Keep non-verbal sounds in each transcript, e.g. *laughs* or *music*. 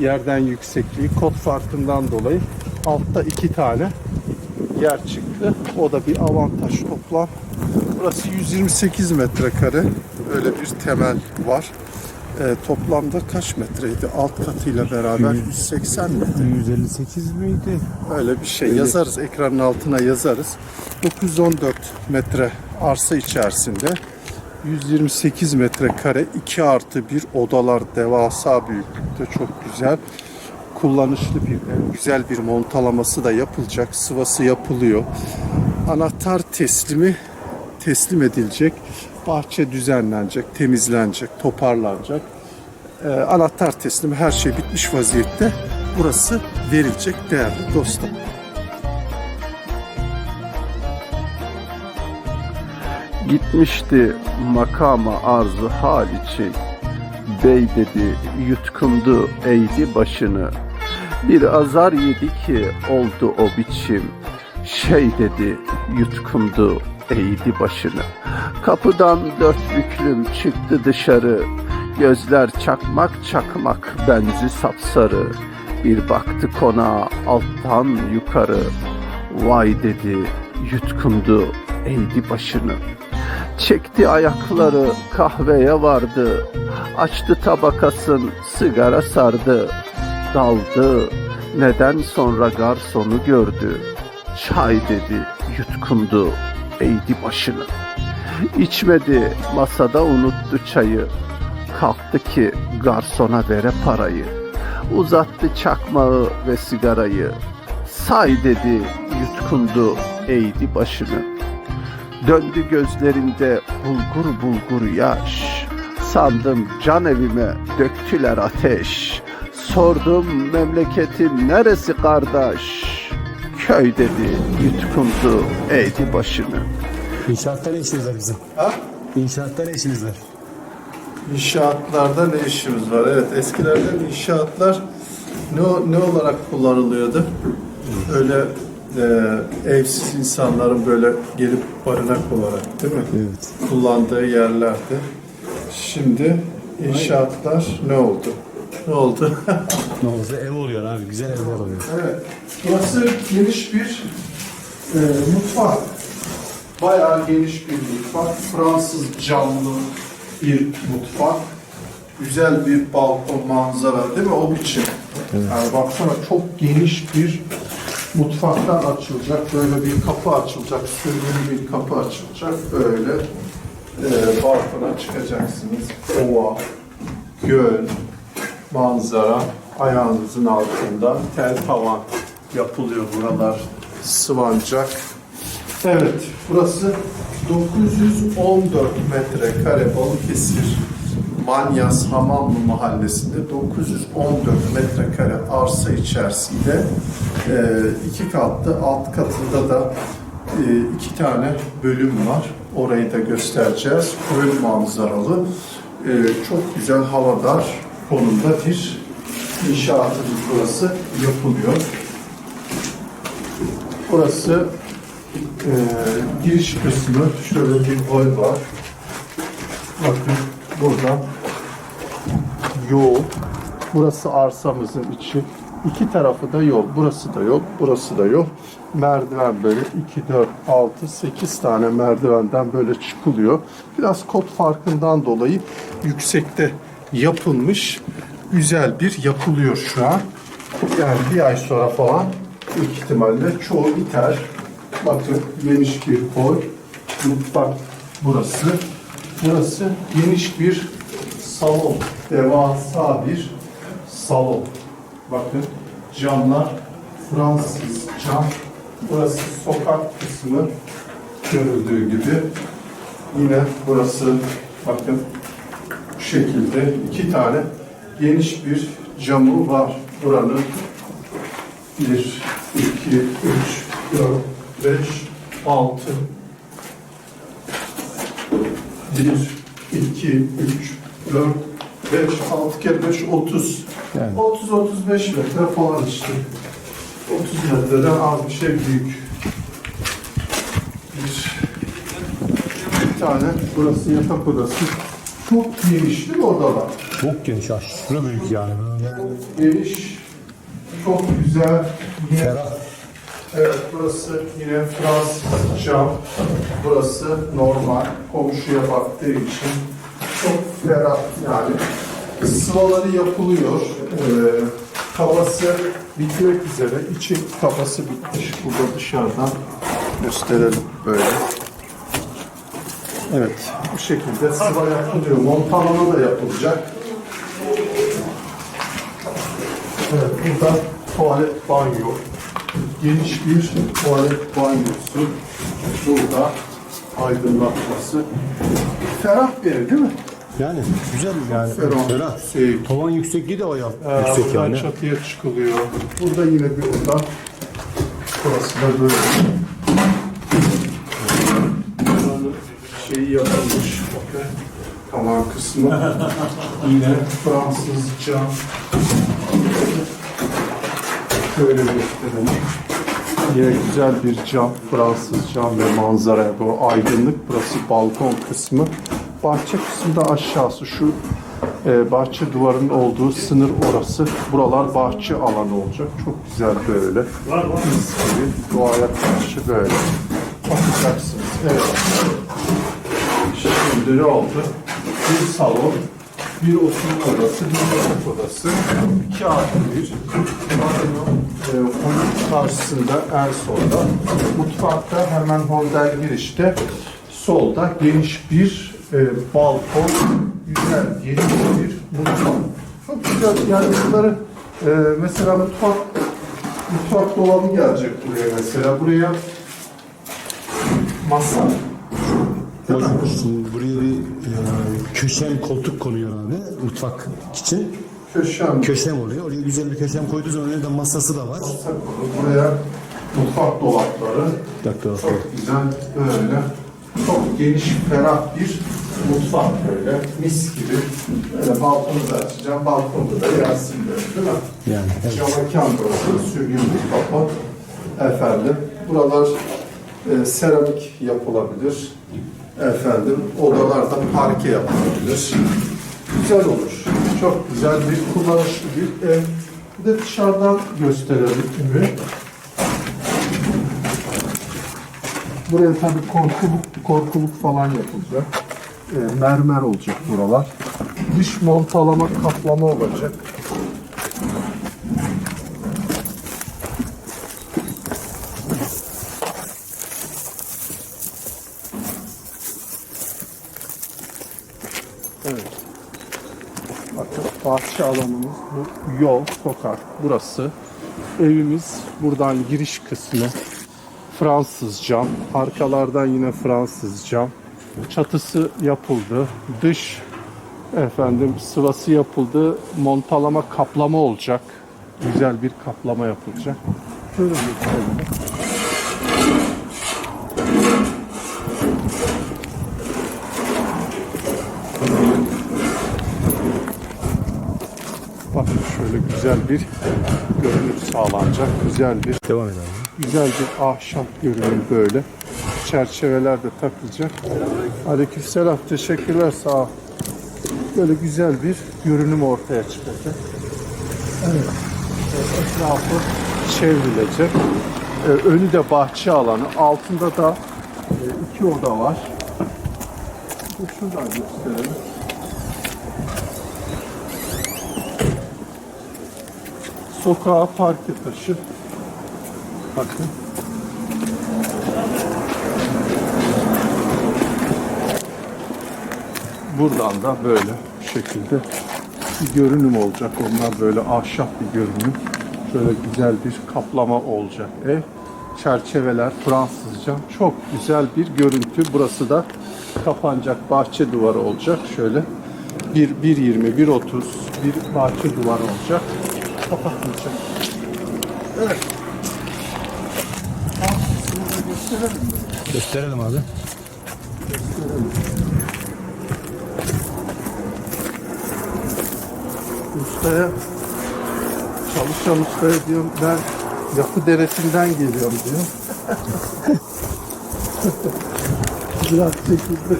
yerden yüksekliği kod farkından dolayı altta iki tane yer çıktı. O da bir avantaj toplam. Burası 128 metrekare. Öyle bir temel var. Ee, toplamda kaç metreydi? Alt katıyla beraber 180 mi? 158 miydi? Öyle bir şey yazarız. Ekranın altına yazarız. 914 metre arsa içerisinde 128 metrekare 2 artı 1 odalar devasa büyüklükte çok güzel. Kullanışlı bir ev. Güzel bir montalaması da yapılacak. Sıvası yapılıyor. Anahtar teslimi teslim edilecek. Bahçe düzenlenecek, temizlenecek, toparlanacak. Ee, anahtar teslimi her şey bitmiş vaziyette. Burası verilecek değerli dostum. Gitmişti makama arzı hal için. Bey dedi yutkundu eğdi başını. Bir azar yedi ki oldu o biçim. Şey dedi yutkundu eğdi başını. Kapıdan dört büklüm çıktı dışarı. Gözler çakmak çakmak benzi sapsarı. Bir baktı konağa alttan yukarı. Vay dedi yutkundu eğdi başını. Çekti ayakları kahveye vardı. Açtı tabakasın sigara sardı. Daldı neden sonra garsonu gördü. Çay dedi yutkundu eğdi başını. İçmedi masada unuttu çayı. Kalktı ki garsona vere parayı. Uzattı çakmağı ve sigarayı. Say dedi yutkundu eğdi başını. Döndü gözlerinde bulgur bulgur yaş. Sandım can evime döktüler ateş. Sordum memleketin neresi kardeş? Köy dedi yutkundu eğdi başını. İnşaatta ne işiniz var bizim? Ha? İnşaatta ne işiniz var? İnşaatlarda ne işimiz var? Evet eskilerden inşaatlar ne, ne olarak kullanılıyordu? Öyle e, evsiz insanların böyle gelip barınak olarak değil mi? Evet. Kullandığı yerlerdi. Şimdi inşaatlar ne oldu? Ne oldu? Ne olsa ev oluyor abi. Güzel evler oluyor. evet. Burası geniş bir e, mutfak. Bayağı geniş bir mutfak. Fransız camlı bir mutfak. Güzel bir balkon manzara değil mi? O biçim. Yani baksana çok geniş bir mutfaktan açılacak. Böyle bir kapı açılacak. Sürgülü bir kapı açılacak. Böyle e, balkona çıkacaksınız. Ova, göl, manzara ayağınızın altında tel tavan yapılıyor buralar sıvancak. Evet burası 914 metrekare Balıkesir Manyas Hamamlı mahallesinde 914 metrekare arsa içerisinde e, iki katlı alt katında da e, iki tane bölüm var. Orayı da göstereceğiz. Göl manzaralı. E, çok güzel havadar konumda bir inşaatımız burası yapılıyor. Burası e, giriş kısmı şöyle bir hol var. Bakın burada yol. Burası arsamızın içi. İki tarafı da yol. Burası da yol, burası da yol. Merdiven böyle 2, 4, 6, 8 tane merdivenden böyle çıkılıyor. Biraz kod farkından dolayı yüksekte yapılmış. Güzel bir yapılıyor şu an. Yani bir ay sonra falan büyük ihtimalle çoğu biter. Bakın geniş bir hol. Mutfak burası. Burası geniş bir salon. Devasa bir salon. Bakın camlar Fransız cam. Burası sokak kısmı görüldüğü gibi. Yine burası bakın bu şekilde iki tane geniş bir camı var buranın. Bir, iki, üç, dört, beş, altı. Bir, iki, üç, dört, beş, altı kere beş, otuz. Yani. 30-35 metre falan işte. 30 metreden az bir şey büyük. Bir, bir tane burası yatak odası. Çok geniş değil mi odalar? Çok geniş aşırı büyük yani. Böyle Geniş, çok güzel. Ferah. evet, burası yine Fransız cam. Burası normal. Komşuya baktığı için çok ferah yani. Sıvaları yapılıyor. Ee, kabası bitmek üzere. İçi kabası bitmiş. Burada dışarıdan gösterelim böyle. Evet, bu şekilde sıva yapılıyor. Montalama da yapılacak. Evet, burada tuvalet banyo. Geniş bir tuvalet banyosu. Burada aydınlatması. Ferah bir değil mi? Yani güzel yani. Ferah. Ferah. Şey, Tavan yüksekliği de ya. Ee, yüksek buradan yani. çatıya çıkılıyor. Burada yine bir oda. Burası da böyle. Buranın şeyi yapılmış. Bakın. Tavan kısmı. *laughs* yine Fransızca. Şöyle gösterelim. Yine güzel bir cam, Fransız cam ve manzaraya doğru aydınlık. Burası balkon kısmı. Bahçe kısmı da aşağısı. Şu e, bahçe duvarının olduğu sınır orası. Buralar bahçe alanı olacak. Çok güzel böyle. Mis gibi doğaya karşı böyle. Bakacaksınız. Evet. Şimdi ne oldu? Bir salon, bir oturma odası, bir yatak odası, iki artı bir. Banyo, e, karşısında en solda. Mutfakta hemen hondel girişte solda geniş bir e, balkon, güzel geniş bir mutfak. Çok güzel yani bunları e, mesela mutfak mutfak dolabı gelecek buraya mesela. Buraya masa, Hocam, Şimdi buraya bir e, köşem koltuk konuyor abi mutfak için. köşem, Köşem oluyor. Oraya güzel bir köşem koyduğu zaman önünde masası da var. buraya mutfak dolapları, Bir dakika. Çok güzel böyle. Çok geniş, ferah bir mutfak böyle. Mis gibi. Böyle balkonu da açacağım. Balkonda da yansın böyle değil mi? Yani evet. Cam burası. Sürgün bir kapı. Efendim. Buralar e, seramik yapılabilir. Efendim. Odalarda parke yapılabilir. Güzel olur. Çok güzel bir kullanışlı bir ev. Bir de dışarıdan gösterelim evi. Buraya tabii korkuluk, korkuluk falan yapılacak. E, mermer olacak buralar. Dış montalama kaplama olacak. Evet. Bakın bahçe alanımız bu yol, sokak burası. Evimiz buradan giriş kısmı. Fransız cam. Arkalardan yine Fransız cam. Çatısı yapıldı. Dış efendim sıvası yapıldı. Montalama kaplama olacak. Güzel bir kaplama yapılacak. Şöyle gösterelim. Bakın şöyle güzel bir görünüm sağlanacak. Güzel bir Devam edelim. Güzel bir ahşap görünüm böyle. Çerçeveler de takılacak. Aleykümselam. Teşekkürler. Sağ ol. Böyle güzel bir görünüm ortaya çıkacak. Evet. Etrafı çevrilecek. Ee, önü de bahçe alanı. Altında da e, iki oda var. Şuradan gösterelim. Sokağa parke taşı. Bakın. Buradan da böyle bu şekilde bir görünüm olacak. Onlar böyle ahşap bir görünüm. Şöyle güzel bir kaplama olacak ev. Çerçeveler Fransızca. Çok güzel bir görüntü. Burası da kapanacak bahçe duvarı olacak. Şöyle bir 1.20, 1.30 bir bahçe duvarı olacak. Kapatılacak. Evet. Gösterelim abi. Ustaya çalışan ustaya diyorum ben yapı deresinden geliyorum diyor. *laughs* Biraz çekildi.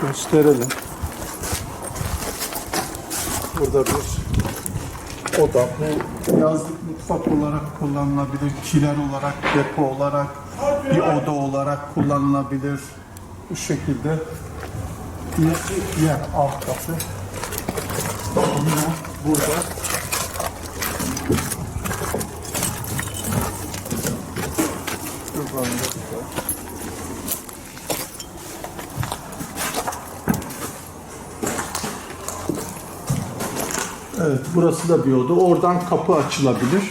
gösterelim. Burada bir oda. Bu yazlık mutfak olarak kullanılabilir, kiler olarak, depo olarak, bir oda olarak kullanılabilir. Bu şekilde bir yer alt katı. Yine burada Şuradan da. Evet, burası da bir oda. Oradan kapı açılabilir.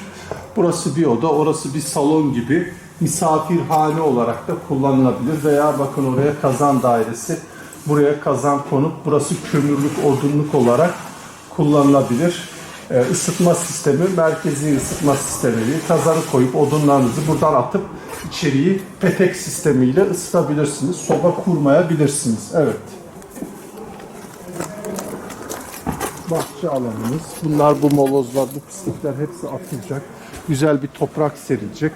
Burası bir oda, orası bir salon gibi misafirhane olarak da kullanılabilir. Veya bakın oraya kazan dairesi, buraya kazan konup burası kömürlük, odunluk olarak kullanılabilir. Ee, ısıtma sistemi, merkezi ısıtma sistemi değil. Kazanı koyup odunlarınızı buradan atıp içeriği petek sistemiyle ısıtabilirsiniz. Soba kurmayabilirsiniz. Evet. bahçe alanımız. Bunlar bu molozlar, bu pislikler hepsi atılacak. Güzel bir toprak serilecek.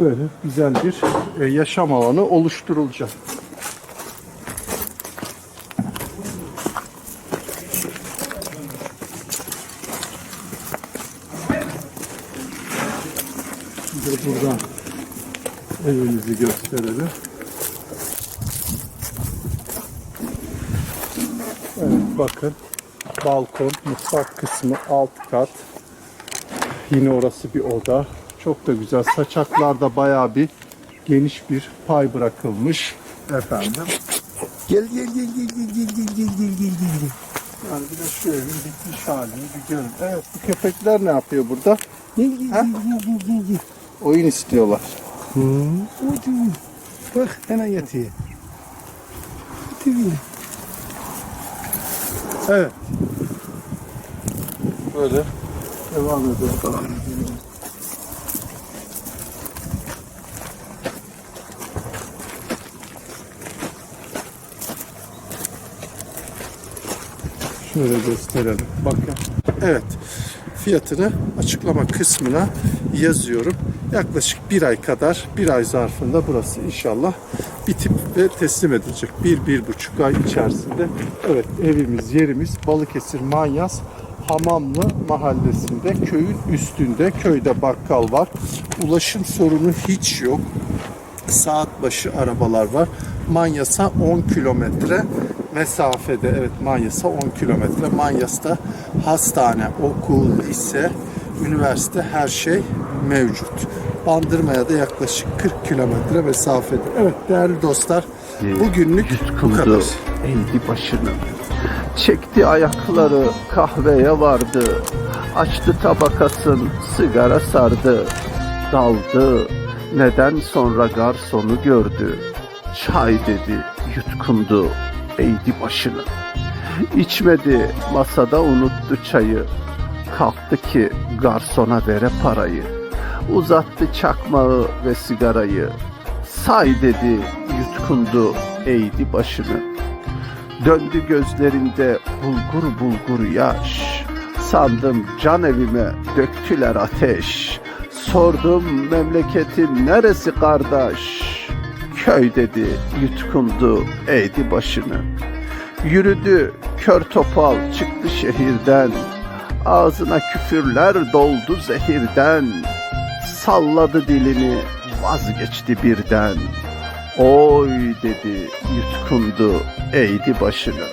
Böyle güzel bir e, yaşam alanı oluşturulacak. Şimdi buradan evimizi gösterelim. Evet bakın balkon, mutfak kısmı alt kat. Yine orası bir oda. Çok da güzel. Saçaklarda bayağı bir geniş bir pay bırakılmış. Efendim. Gel gel gel gel gel gel gel gel gel gel gel. Yani bir de şu evin bitmiş halini bir görün. Evet bu köpekler ne yapıyor burada? Gel gel gel gel gel gel gel. Oyun istiyorlar. Hadi. Bak hemen yatıyor. Yatıyor. Evet. Böyle devam edelim. Şöyle gösterelim. Bakın. Evet. Fiyatını açıklama kısmına yazıyorum. Yaklaşık bir ay kadar, bir ay zarfında burası inşallah bitip ve teslim edilecek. Bir, bir buçuk ay içerisinde. Evet evimiz, yerimiz Balıkesir Manyas Hamamlı mahallesinde, köyün üstünde, köyde bakkal var. Ulaşım sorunu hiç yok saat başı arabalar var. Manyas'a 10 kilometre mesafede. Evet Manyas'a 10 kilometre. Manyas'ta hastane, okul, lise, üniversite her şey mevcut. Bandırma'ya da yaklaşık 40 kilometre mesafede. Evet değerli dostlar bugünlük bu kadar. eğdi başını. Çekti ayakları kahveye vardı. Açtı tabakasın sigara sardı. Daldı. Neden sonra garsonu gördü. Çay dedi yutkundu eğdi başını. İçmedi masada unuttu çayı. Kalktı ki garsona vere parayı. Uzattı çakmağı ve sigarayı. Say dedi yutkundu eğdi başını. Döndü gözlerinde bulgur bulgur yaş. Sandım can evime döktüler ateş. Sordum memleketin neresi kardeş? Köy dedi yutkundu eğdi başını. Yürüdü kör topal çıktı şehirden. Ağzına küfürler doldu zehirden. Salladı dilini vazgeçti birden. Oy dedi yutkundu eğdi başını.